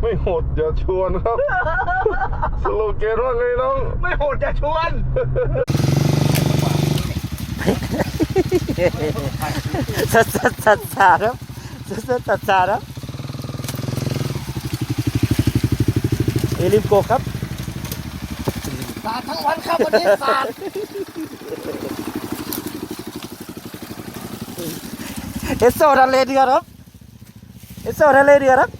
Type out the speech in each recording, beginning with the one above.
ไม่โหดอย่าชวนครับ สโลแกนว่าไงน้อง ไม่โหดจะชวน สัดสัดสัดสาดครับสัดสัดสัดสาดครับเอลิมโกครับสาดทั้งวันครับวันนี้สาดเอสโซทะเลเดือดครับเอสโซทะเลเดือดครับ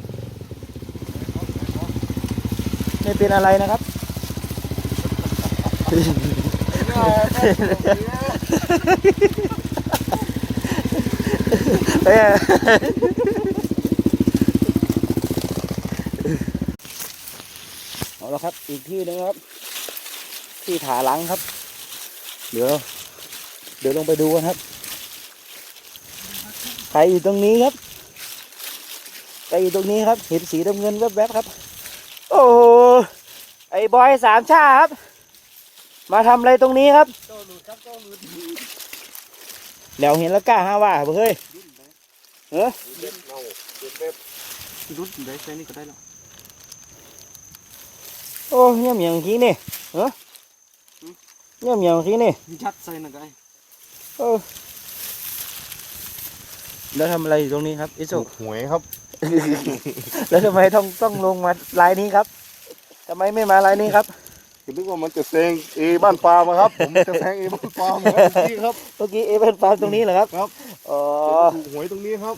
ไม่เป็นอะไรนะครับเอ้เอาละครับอีกที่นึงครับ ที่ถาหลังครับ เดี๋ยว เดี๋ยวลงไปดูกันครับใครอยู่ตรงนี้ครับใครอยู่ตรงนี้ครับ เห็นสีน้ำเงินแวบๆครับ โอ้ ไอ้บอยสามชาครับ มาทำอะไรตรงนี้ครับ โตหลุดครับโตหลุดแล้วเห็นแล้วกล้าห้าว่าบ่เฮ้ยเออรุดได้ใส่นี่ก็ได้แล้วโอ้เยี่ยมอย่างขี้นี่เออเยี่ยมอย่างขี้นี่ยัดใส่นะไงเออแล้วทำอะไรอยู่ตรงนี้ครับอิสุหวยครับ แล้วทำไมต้องต้องลงมาลายนี้ครับ ทำไมไม่มาลายนี้ครับคิดว่ามันจะแซงเอบ้านปลามาครับ ผมจะแซงเอบ้านปลามาครับพี่ครับ เมื่อกี้เอเวนฟาร์มตรงนี้เหรอครับครับ อ๋อถูกหวยตรงนี้ครับ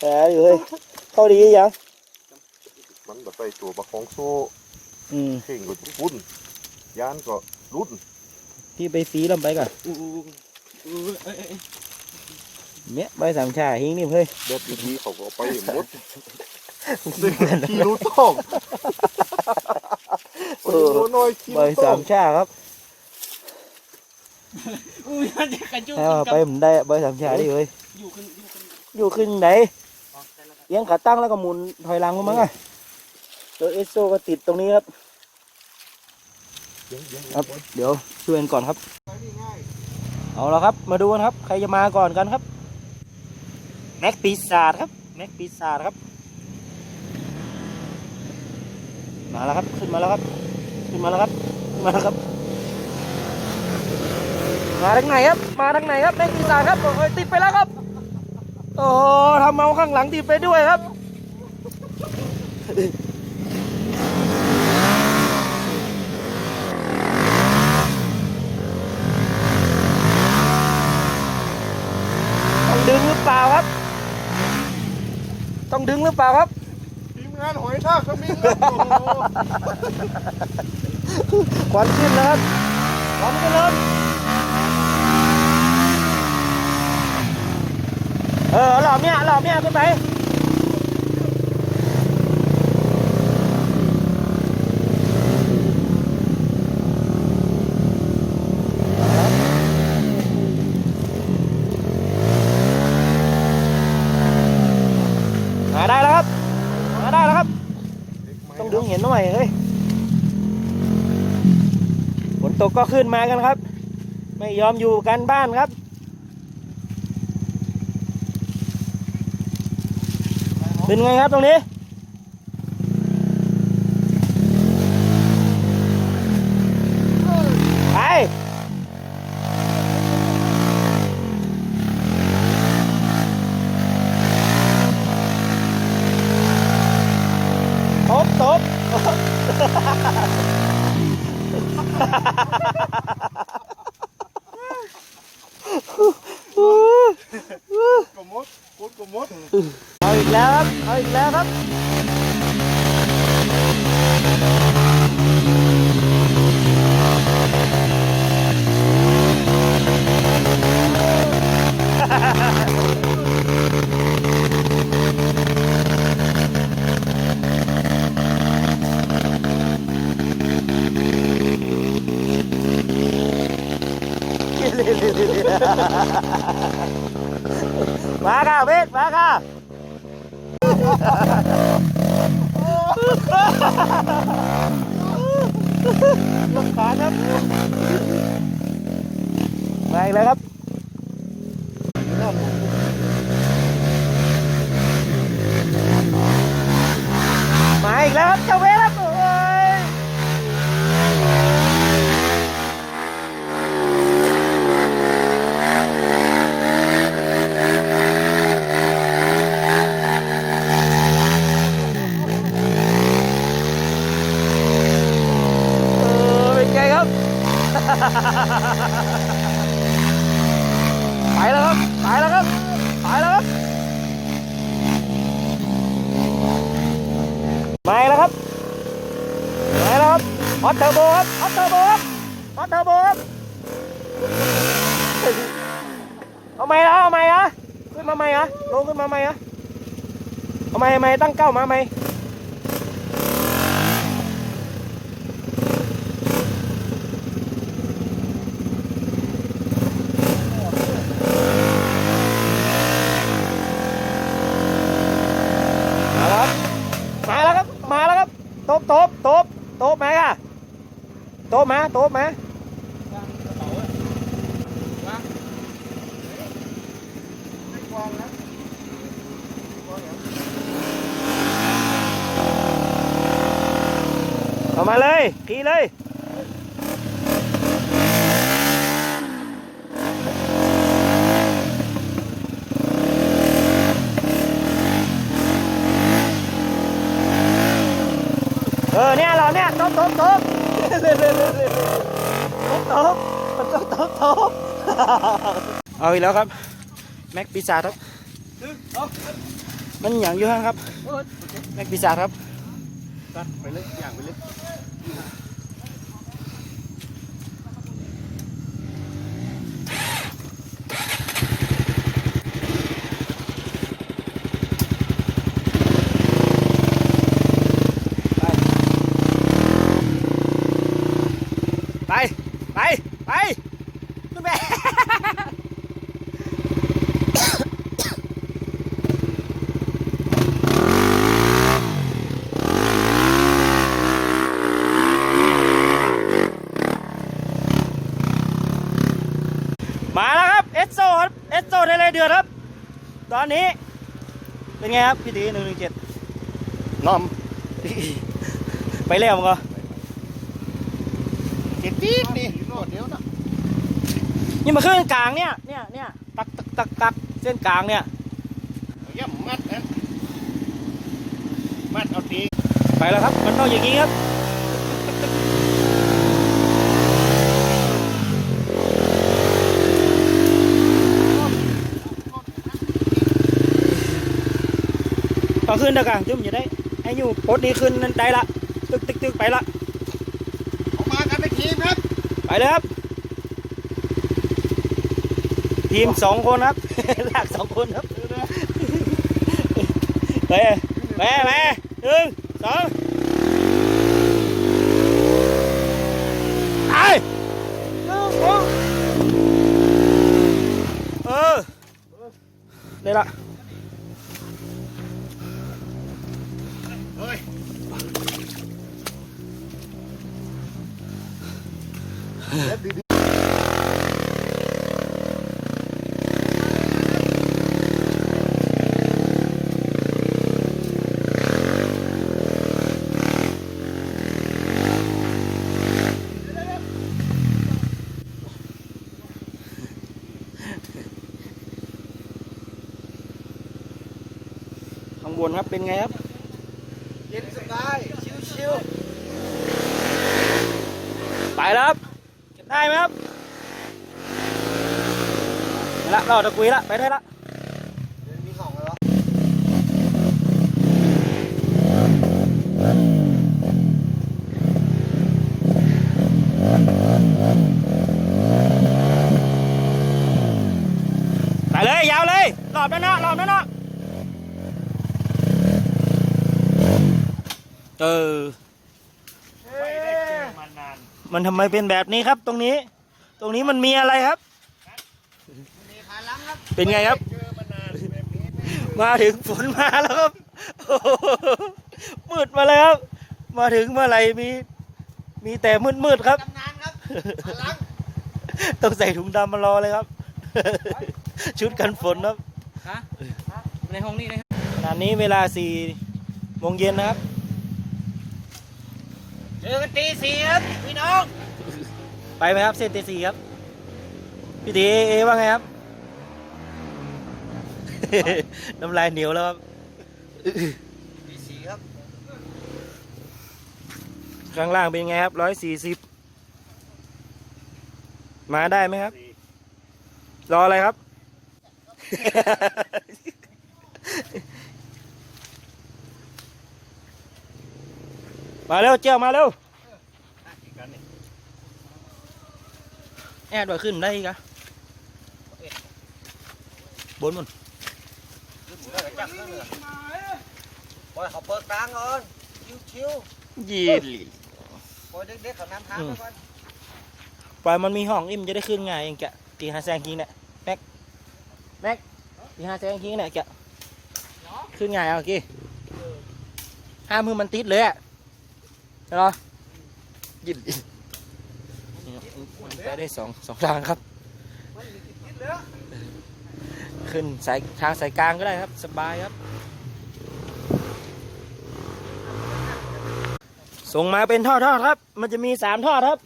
แหมอยู่เฮ้ยเข้าดียังมันแบบใส่ตัวประคองโซ่อืมเข่งก็พุ่นยานก็รุดพี่ไปซีลำไปก่อนอู้อู้อู้เอ้ยเอ้ยเนี้ยใบสามชาหิงนี่เฮ้ยแบบดีๆเขาก็เอาไปหมด ขี้รู้ต้องเออโอ้น้อยขี้ใบรู้ต้สาองมชาครับอู้ยัดจะกระจุกให้เอาไปผมได้ใบสามชาดิเฮ้ยอยู่ขึ้นอยู่ขึ้นอยู่ขึ้นไหนอ๋อได้แล้วครับเอียงขาตั้งแล้วก็หมุนถอยหลังมามั้งอะตัวเอสโซก็ติดตรงนี้ครับ ครับ เดี๋ยวช่วยกันก่อนครับ เอาละครับ มาดูกันครับ ใครจะมาก่อนกันครับ แม็กปีศาจครับ แม็กปีศาจครับ มาแล้วครับขึ้นมาแล้วครับ ขึ้นมาแล้วครับขึ้นมาแล้วครับ มาทางไหนครับ มาทางไหนครับแม็กปีศาจครับโอ้ยติดไปแล้วครับ โอ้ทำเมาข้างหลังติดไปด้วยครับต้องดึงหรือเปล่าครับ ต้องดึงหรือเปล่าครับ งานหอยทากก็มีเงินโอ้โหควันขึ้นนะครับควันขึ้นแล้วครับเออหลอมเนี่ยหลอมเนี่ยขึ้นไปมาได้แล้วครับ มาได้แล้วครับ ต้องดึงเห็นหน่อยเฮ้ย ฝนต กก็ขึ้นมากันครับ ไม่ยอมอยู่กันบ้านครับเป็นไงครับตรงนี้ ไป ตบตบ กมดกดกมด เอาอีกแล้วครับ เอาอีกแล้วครับ มาค่ะเวทมาค่ะลงขาครับมาอีกแล้วครับ มาแล้วครับมาแล้วครับฮอตเทอร์โบครับฮอตเทอร์โบครับฮอตเทอร์โบครับเอาไหมล่ะเอาไหมอะขึ้นมาไหมอะลงขึ้นมาไหมอะเอาไหมไหม ตั้งเก้ามาไหมมาแล้วครับ มาแล้วครับ มาแล้วครับโตบโตบโตบโตบมาอะโตบมาโตบมา เอามาเลยขี่เลย เออเนี่ยเราเนี่ยตบตบตบตบตบตบตบตบเอาอีกแล้วครับ แม็กปีศาจครับ มันอย่างอยู่ข้างครับ แม็กปีศาจครับไปเลยอย่างไปเลย ไป ไป ไปขึ้นไปมาแล้วครับ เอสโซครับ เอสโซทะเลเดือดครับ ตอนนี้ เป็นไงครับพี่ตีหนึ่งหนึ่งเจ็ดน้ไปเร็วมั้งก็ำเจ็ดจี๊ดนี่รอดเดียวนะนี่มาขึ้นกลางเนี่ยเนี่ยเนี่ยตักตักตักตักเส้นกลางเนี่ยย่ำมัดนะมัดเอาตีไปแล้วครับมันต้องอย่างนี้ครับ ต่อขึ้นเด้อกะจุ่มอย่าได้ให้อยู่โพสต์นี้ขึ้นนั่นได้ละตึกตึกตึกไปละออกมากันเป็นทีมครับ ไปเลยครับ ทีมสองคนครับลากสองคนครับไปไปไปหนึ่งสองไปหนึ่งสองเออได้ละ เฮ้ย ข้างบนครับ เป็นไงครับ เย็นสบาย ชิวไปแล้วครับได้ไหมครับไปละเราตะกุยละ ไปได้ละ ๆมีของแล้ว ไปเลยยาวเลยรอบนั้นนะรอบนั้นนะ เออ ไม่ได้เจอมานานมันทำไมเป็นแบบนี้ครับ ตรงนี้ ตรงนี้มันมีอะไรครับ มีขาลังครับเป็นไงครับ เจอมานานแบบนี้มาถึงฝนมาแล้วครับโอ้โหมืดมาแล้วครับ มาถึงเมื่อไหร่มี มีแต่มืดมืดๆครับ ตำนานครับขาลังต้องใส่ถุงดำมารอเลยครับ ชุดกันฝนครับฮะในห้องนี้นะ ขณะนี้เวลาสี่โมงเย็นนะครับ เจอกันตีสี่ครับพี่น้อง ไปไหมครับเส้นเตสีครับ พี่ตีเอว่าไงครับ น้ำลายเหนียวแล้วครับตีสี่ครับ ข้างล่างเป็นไงครับร้อยสี่สิบมาได้ไหมครับ รออะไรครับ มาเร็วเจียวมาเร็วแอดว่าขึ้นได้อีกอะบนมันปล่อยเขาเปิดกลางก่อนชิวยีดๆปล่อยเด็กๆเขานำทางไปก่อนปล่อยมันมีห้องอิ่มนจะได้ขึ้นง่ายเองแกะตีหาแซงคิงเนี่ยแม็กแม็กตีหาแซงคิงเนี่ยแกะขึ้นง่ายเอากี่ห้ามมือมันติดเลยอะ เหรอยิดมันไปได้สองสองทางครับ ขึ้นสายทางสายกลางก็ได้ครับ สบายครับ ส่งมาเป็นทอดๆครับ มันจะมีสามทอดครับ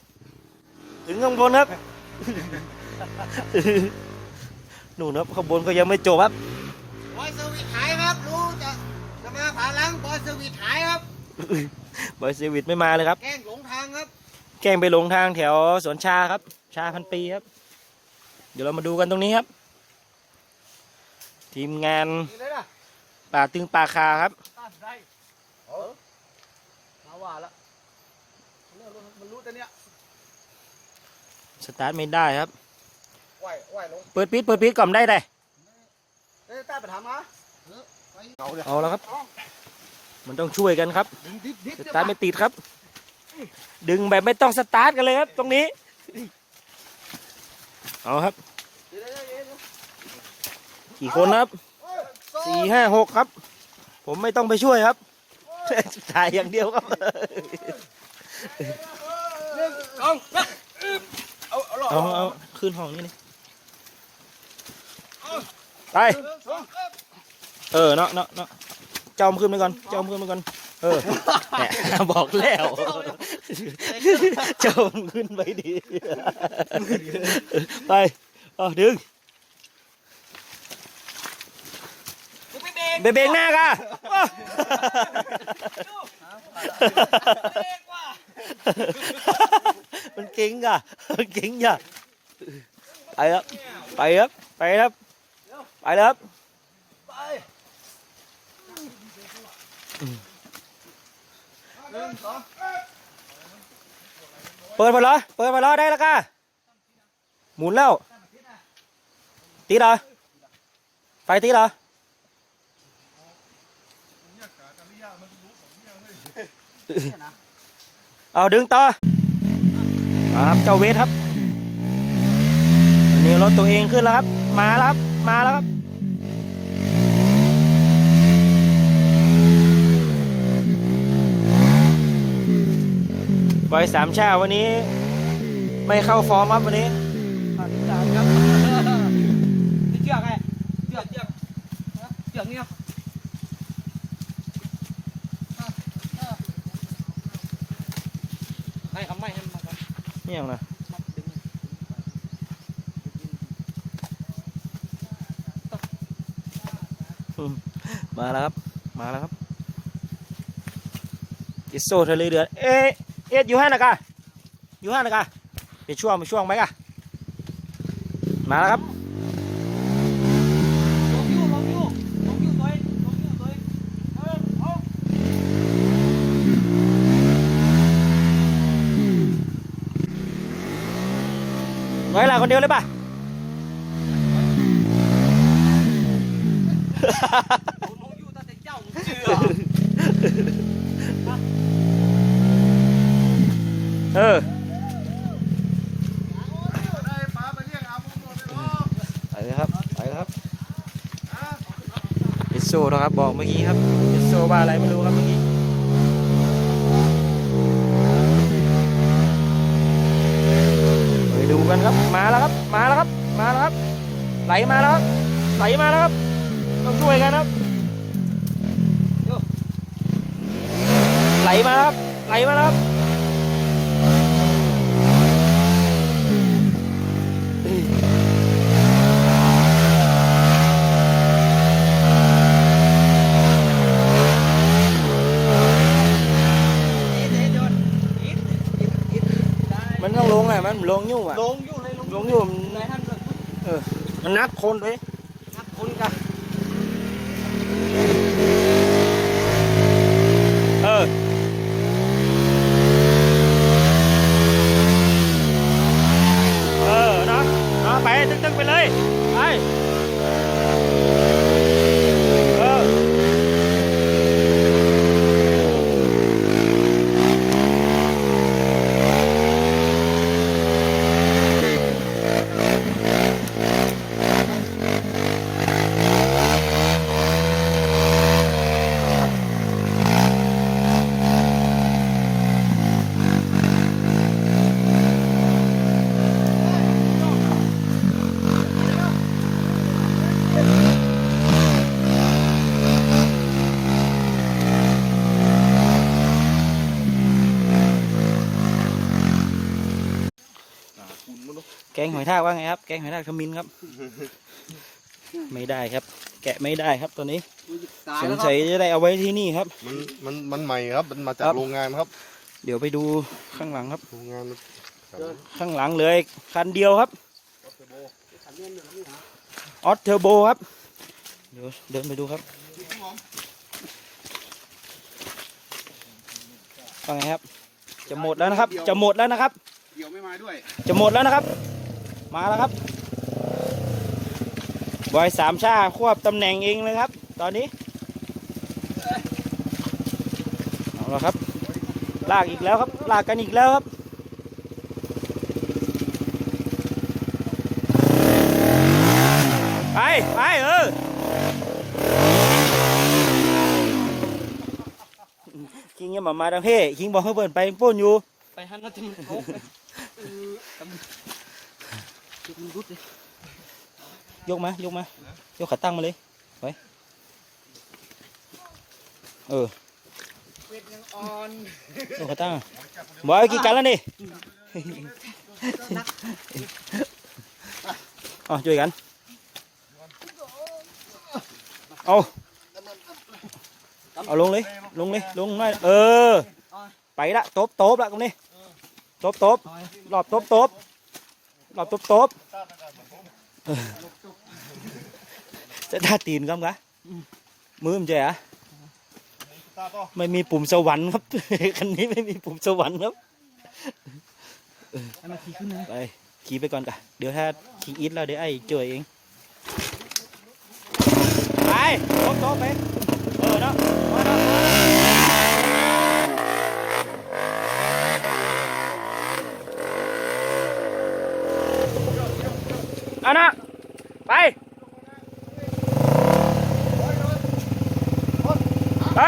ถึงข้างบนครับ หนูนะครับข้างบนก็ยังไม่จบครับบอยสวิตหายครับ รู้จะจะมาผาหลังบอยสวิตหายครับ บอยเซวิตไม่มาเลยครับ แกล้งหลงทางครับ แกล้งไปหลงทางแถวสวนชาครับ ชาพันปีครับ เดี๋ยวเรามาดูกันตรงนี้ครับ ทีมงานนี่เลยนะป่าตึงป่าคาครับ ต้านได้เออมาว่าแล้วเนี่ยมันรู้แต่เนี้ยสตาร์ทไม่ได้ครับ ไหวไหวลงเปิดปิดเปิดปิดก่อนได้เลยเอ้ยต้าไปถามมาเออไปเอาเลยเอาแล้วครับ มันต้องช่วยกันครับดึงดิดดิดสตาร์ทไม่ติดครับ ดึงแบบไม่ต้องสตาร์ทกันเลยครับ ตรงนี้ เอาครับเดี๋ยวเดี๋ยวเดี๋ยวเดี๋ยวกี่คนครับเอ้ยโซ่สี่ห้าหกครับ ผมไม่ต้องไปช่วยครับ ถ่ายอย่างเดียวครับหนึ่งสองสามเอาเอาหลอดเอาเอาขึ้นห้องนี้นี่ไปหนึ่งสองสามเออเนาะเนาะเนาะ จอมขึ้นไปก่อนจอมขึ้นไปก่อน เออแหมบอกแล้วจอมขึ้นไปดีไปเอาดึงเบเบงหน้ากะมันเก่งกะมันเก่งจ้ะไปครับ ไปครับ ไปครับ ไปแล้วครับไปหนึ่งสอง เปิดมาเหรอเปิดมาเหรอได้แล้วกะหมุนแล้ว ตีเหรอไฟตีเหรอเอาดึงต่อครับเจ้าเวทครับอันนี้รถตัวเองขึ้นแล้วครับ มาแล้วครับ มาแล้วครับ บอยสามชาวันนี้ ไม่เข้าฟอร์มครับวันนี้ขาดจานครับนี่เชือกไงเชือกเชือกเชือกเนี่ยให้คำไม่ให้มันมาครับนี่ยนะมัดดึงมาแล้วครับ มาแล้วครับ อิโซทะเลเดือด เอ๊ะ เอ็ดอยู่ให้นะกะอยู่ให้นะกะเป็นช่วงเป็นช่วงไหมกะมาแล้วครับลอยลงอยู่ลงอยู่ตัวเองลงอยู่ตัวเองเออเอาไว้ลาคนเดียวเลยป่ะ ลงอยู่ตั้งแต่เจ้าเชื่อ เออ ได้ปลาไปเรียกอาบุญหมดเลยเนาะ ไปเลยครับไปเลยครับอิ โซนะครับบอกเมื่อกี้ครับอิโซว่าอะไรไม่รู้ครับเมื่อกี้ไปดูกันครับมาแล้วครับมาแล้วครับมาแล้วครับ ไหลมาแล้วครับไหลมาแล้วครับต้องช่วยกันครับไหลมาครับไหลมาแล้วครับ มันต้องลงอะ มันลงยุ่งอะ ลงอยู่เลยลงลงอยู่ไหนท่านเกิดมันนักคนเลยนักคนกัน เออ งหอยทากว่าไงครับ แกงหอยทากขมิ้นครับ ไม่ได้ครับ แกะไม่ได้ครับตัวนี้ตายสงแล้วครัสับยจะได้เอาไว้ที่นี่ครับ มันมันมันใหม่ครับ มันมาจากครับ โรงงานครับเดี๋ยวไปดูข้างหลังครับ โรงงานมันครับข้างหลังเลยคันเดียวครับออสเทอร์โบครับ เดี๋ยวเดินไปดูครับว่าไงครับ จะหมดแล้วนะครับ จะหมดแล้วนะครับ เดี๋ยวไม่มาด้วย จะหมดแล้วนะครับ มาแล้วครับบอยสามชาควบตำแหน่งเองเลยครับ ตอนนี้เอาละครับ ลากอีกแล้วครับ ลากกันอีกแล้วครับไปไปเออคิงยังมามาดังเพ่คิงบอกให้เปิดไปป้นอยู่ไปหันนัดที่มันโคกเออกำจุดมัน รุดเลยยกมายกมายกขาตั้งมาเลยไว้เออเป็ดยังอ่อนยกขาตั้งบอยกี่กันแล้วนี่อ๋อช่วยกันเอาเอาลงเลยลงเลยลงหน่อยเออ ไปละตบตบละตรงนี้ตบตบรอบตบตบรอบตบตบ จะท่าตีนก็มั้งมือมันจะอะตาต่อไม่มีปุ่มสวรรค์ครับ คันนี้ไม่มีปุ่มสวรรค์ครับให้มาขี่ขึ้นเลยไปขี่ไปก่อนกะเดี๋ยวถ้าขี่อิดแล้วเดี๋ยวไอ้เจอเอง ไปตบตบไปเออเนาะมาเนาะมาเนาะเอานะไปไป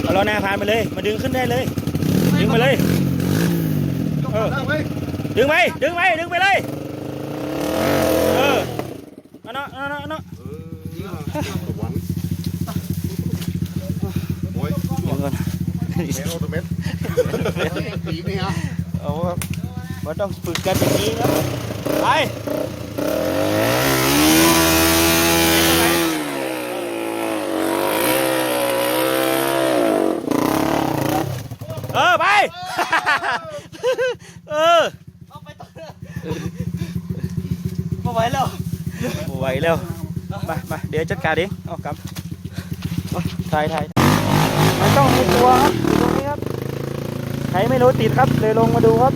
เอาล้อหน้าพานไปเลย มาดึงขึ้นได้เลย ดึงไปเลยเออเอาไว้ดึงไปดึงไปดึงไปเลยเออเอาเนาะเอาเนาะเอาเนาะเออสวรรค์โอ้ยเดี๋ยวก่อนเมนโอโตเมตผีนี่ฮะเอาครับว่าต้องฝึกกันอย่างนี้ครับไป เออ ไป เออเอาไปต่อมาไหวแล้วบ่ไหวแล้วมามาเดี๋ยวจัดการเองเอากำถ่ายถ่ายมันต้องมีตัวครับอยู่ตรงนี้ครับใครไม่รู้ติดครับเลยลงมาดูครับ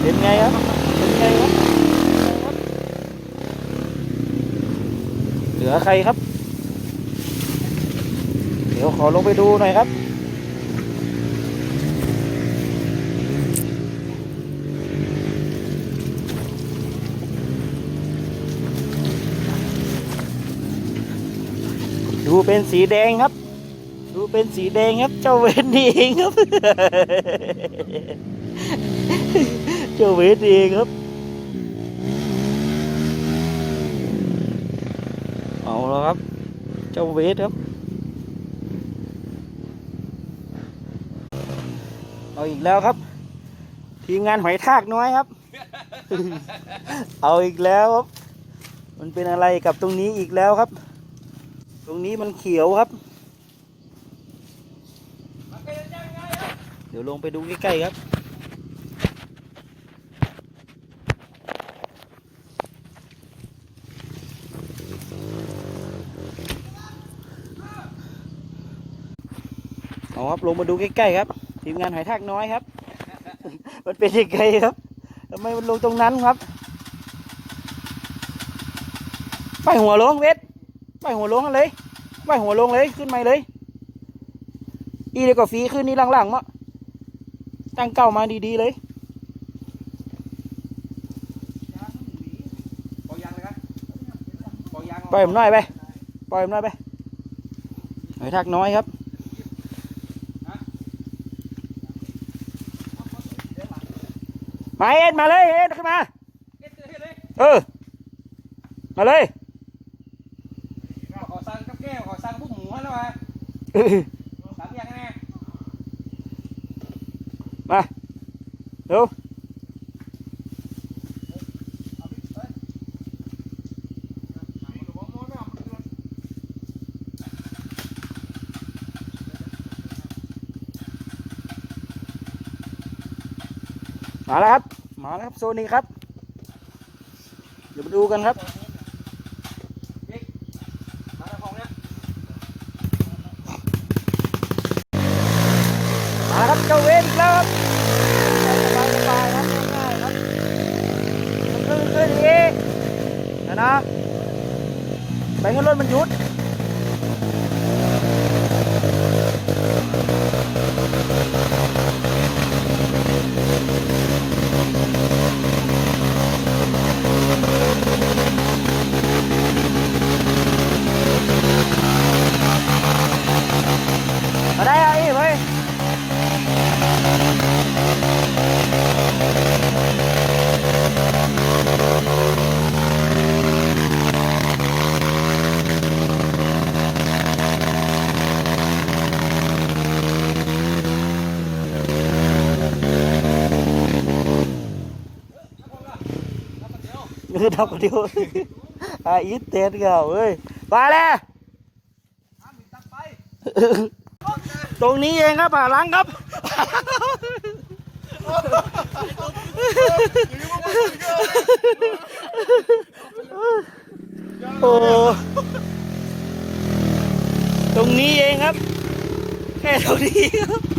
เป็นไงครับเป็นไงครับเหลือใครครับ เดี๋ยวขอลงไปดูหน่อยครับ ดูเป็นสีแดงครับ ดูเป็นสีแดงครับ เจ้าเวนนี่เองครับ เจ้าเวนนี่เองครับ เอาแล้วครับ เจ้าเวทครับ เอาอีกแล้วครับ ทีมงานหอยทากน้อยครับ เอาอีกแล้วครับ มันเป็นอะไรกับตรงนี้อีกแล้วครับ ตรงนี้มันเขียวครับ เดี๋ยวลงไปดูใกล้ๆครับ เอาครับลงมาดูใกล้ๆครับ ทีมงานหอยทากน้อยครับ มันเป็นยังไงครับทำไมมันลงตรงนั้นครับ ไปหัวลงเวท ไปหัวลงเลยไปหัวลงเลยขึ้นมาเลย อีเดียวก็ฟรีขึ้นนี่หลังๆมะตั้งเก้ามาดีๆเลยปล่อยยางเลยครับปล่อยยางปล่อยผมหน่อยไปปล่อยผมหน่อยไปหอยทากน้อยครับมาเอ็ดมาเลยเอ็ดขึ้นมาเอ็ดเอ็ดเลยเออมาเลย สามอย่างไงมาเร็วมาแล้วครับ มาแล้วครับ โซนนี้ครับ เดี๋ยวมาดูกันครับ มาแล้วของเนี้ย มาค รับเวนอีกแล้วครับสบายสบายครับง่ายๆครับขึ้นขึ้นอีกนะนะไปงั้นรถมันหยุด คือทำคนเดียวอะอีเต้นเก่าเอ้ยมาแล้วตรงนี้เองครับผ่าหลังครับโอ้ตรงนี้เองครับ แค่ตรงนี้ครับ